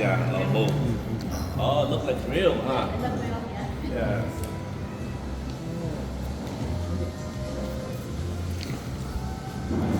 Yeah, uh, both. Oh, look like real, huh? Yeah. อื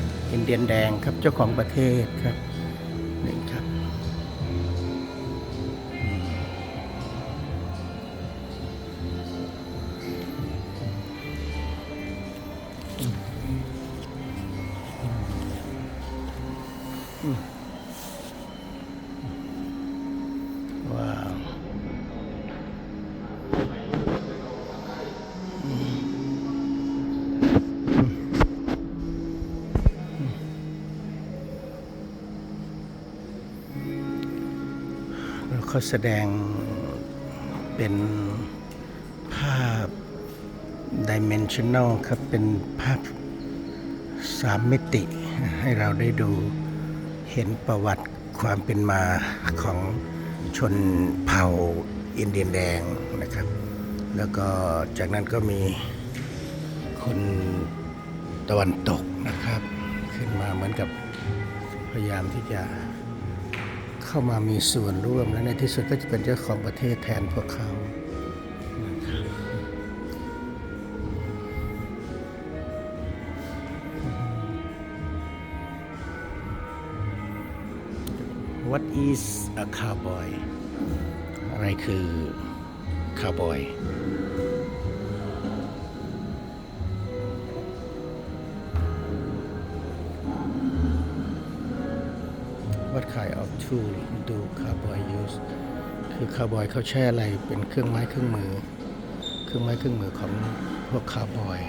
อินเดียนแดงครับเจ้าของประเทศครับ เขาแสดงเป็นภาพ dimensional ครับ เป็นภาพสามมิติ ให้เราได้ดูเห็นประวัติความเป็นมาของชนเผ่าอินเดียนแดงนะครับ แล้วก็จากนั้นก็มีคนตะวันตกนะครับ ขึ้นมาเหมือนกับพยายามที่จะ เข้ามามีส่วนร่วมและในที่สุดก็จะเป็นเจ้าของประเทศแทนพวกเขา What is a cowboy อะไรคือ cowboy kind of tool do cowboy use คือคาร์บอยเขาใช้อะไรเป็นเครื่องไม้เครื่องมือ เครื่องไม้เครื่องมือของพวกคาร์บอย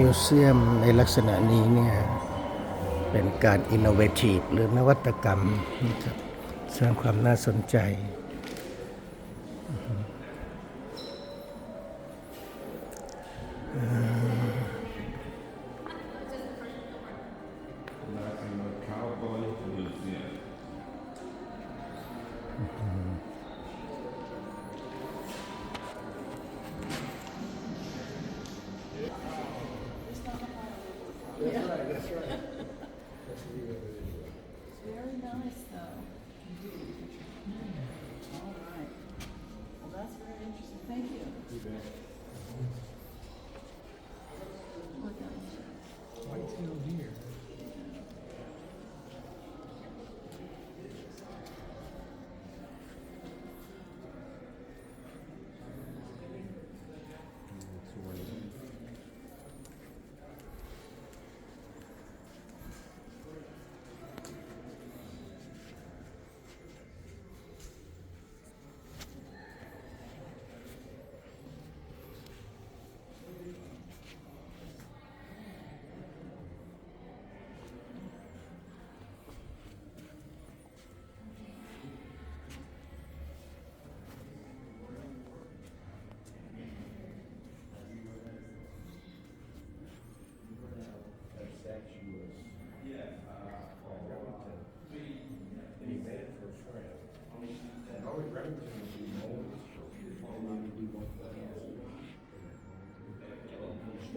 มิวเซียมในลักษณะนี้เนี่ยเป็นการอินโนเวทีฟหรือนวัตกรรมนะครับสร้างความน่าสนใจ nice though. All right. Well, that's very interesting. Thank you. you bet.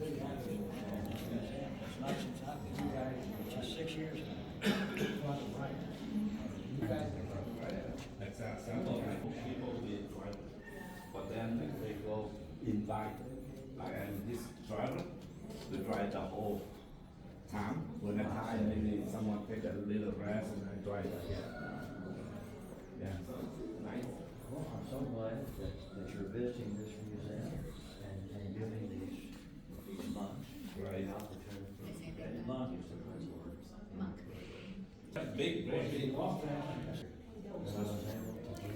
not since I've been here, it's just six years now. That's how some of the people they travel, but then they go invite, like and this driver, they drive the whole time. When the time maybe someone take a little rest and then drive again. Yeah, nice. Well, I'm so glad that, that you're visiting this museum and, and giving these, these monks Right. the opportunity. And monk is the word. Monk. That's big, very big. That I was able to do.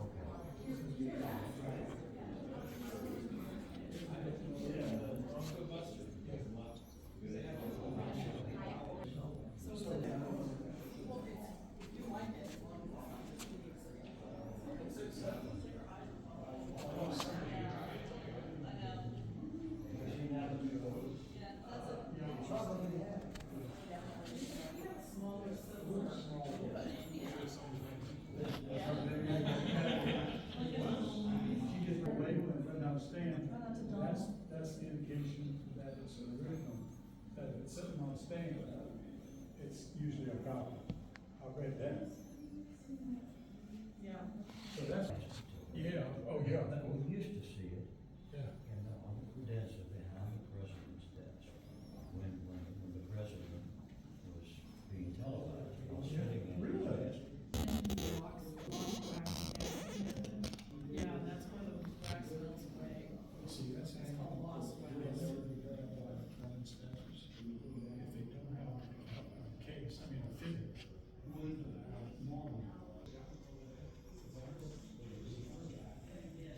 Okay. away with it, understand, that's, that's the indication that it's an original. That if it's sitting on a stand, it's usually a copy. I read that. Yeah. So that's, yeah, oh, yeah. We used to see it Yeah. in the, on the desk behind the president's desk. When, when, when the president was being televised, I was sitting in his Really? desk. Yeah, that's where the wax melts away. See, that's. It's called lost If they don't have a case, I mean, a fitting, normal. Yeah,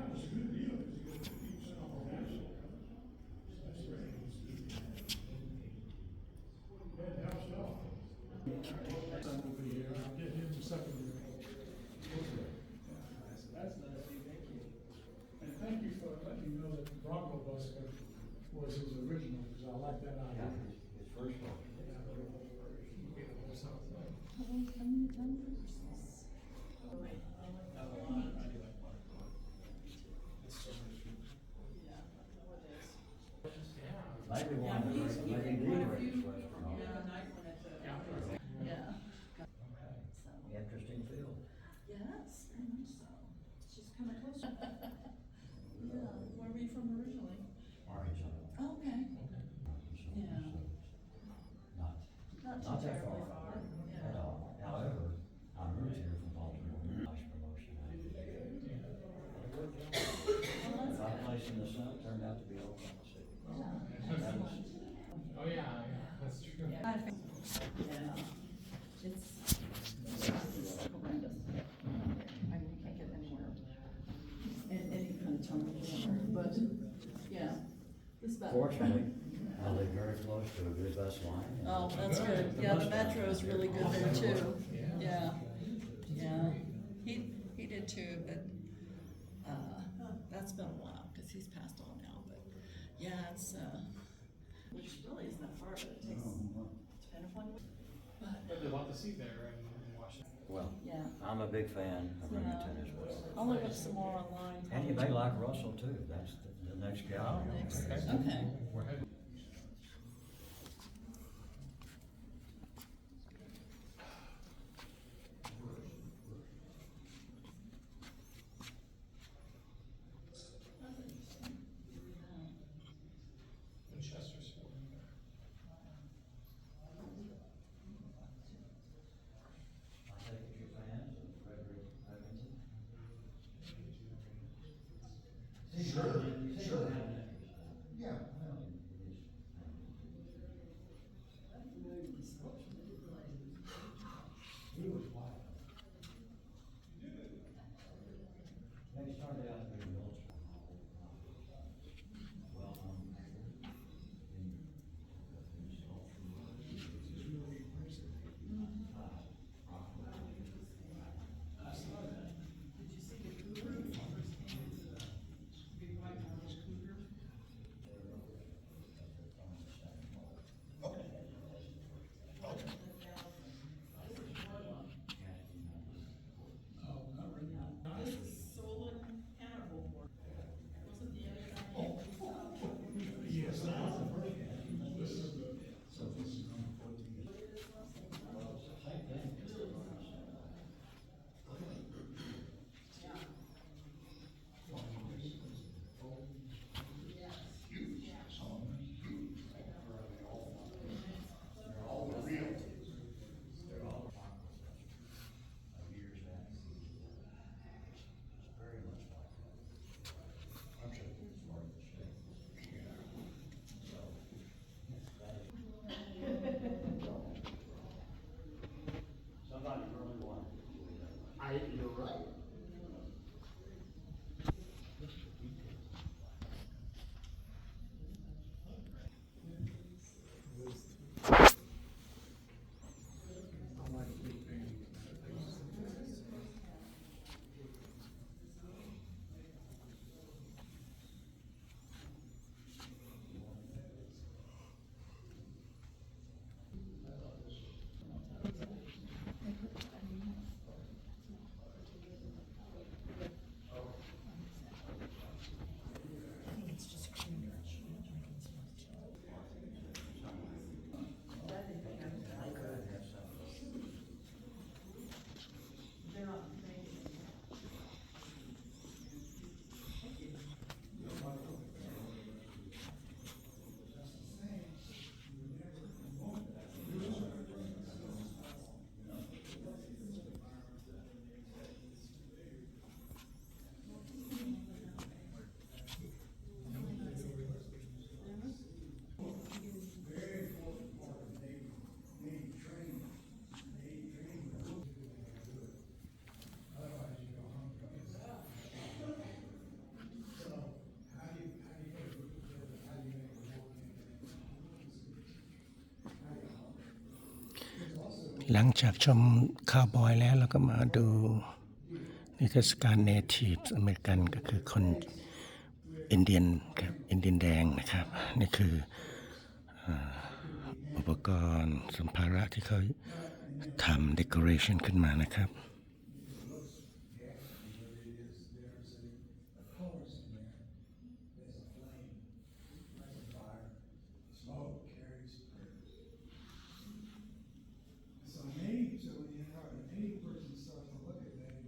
it's a good deal, because you get fifty percent off the national. That's great. Yeah, it helps out. I'll so That's thank you. And thank you for letting me know that the Bronco was his original, because I like that idea. his, first one. One of quite a greatest few, Western yeah, author. night when it, uh, yeah. So, Interesting field. yes, very much so. She's coming closer. Yeah, where were you from originally? Arkansas. Oh, Okay. So- Yeah. so Not, Not too not that terribly far far, yeah. at all. However, I moved here from Baltimore, nice promotion. Well, that's My in the sun turned out to be Oklahoma City. That was, Oh, yeah, yeah, that's true. Yeah. I think- Yeah. It's it's horrendous. I mean, you can't get anywhere in any kind of tunnel, whatever, but, yeah. This about. fortunately, I live very close to a good bus line. and Oh, that's good. Yeah, the metro is really good there too. Yeah, yeah. He, he did too, but, uh, that's been a while, cause he's passed on now, but, yeah, it's, uh, which really isn't that far, but it takes, depending upon, but, But there's a lot to see there in, in Washington. Well, yeah. I'm a big fan of Remington as well. I'll look up some more online. And you may like Russell too, that's the, the next guy. Next, okay. We're heading. หลังจากชมคาวบอยแล้วเราก็มาดูนิทรรศการเนทีฟอเมริกันก็คือคนอินเดียนครับอินเดียนแดงนะครับ นี่คืออุปกรณ์สัมภาระที่เขาทำเด o อเรชันขึ้นมานะครับ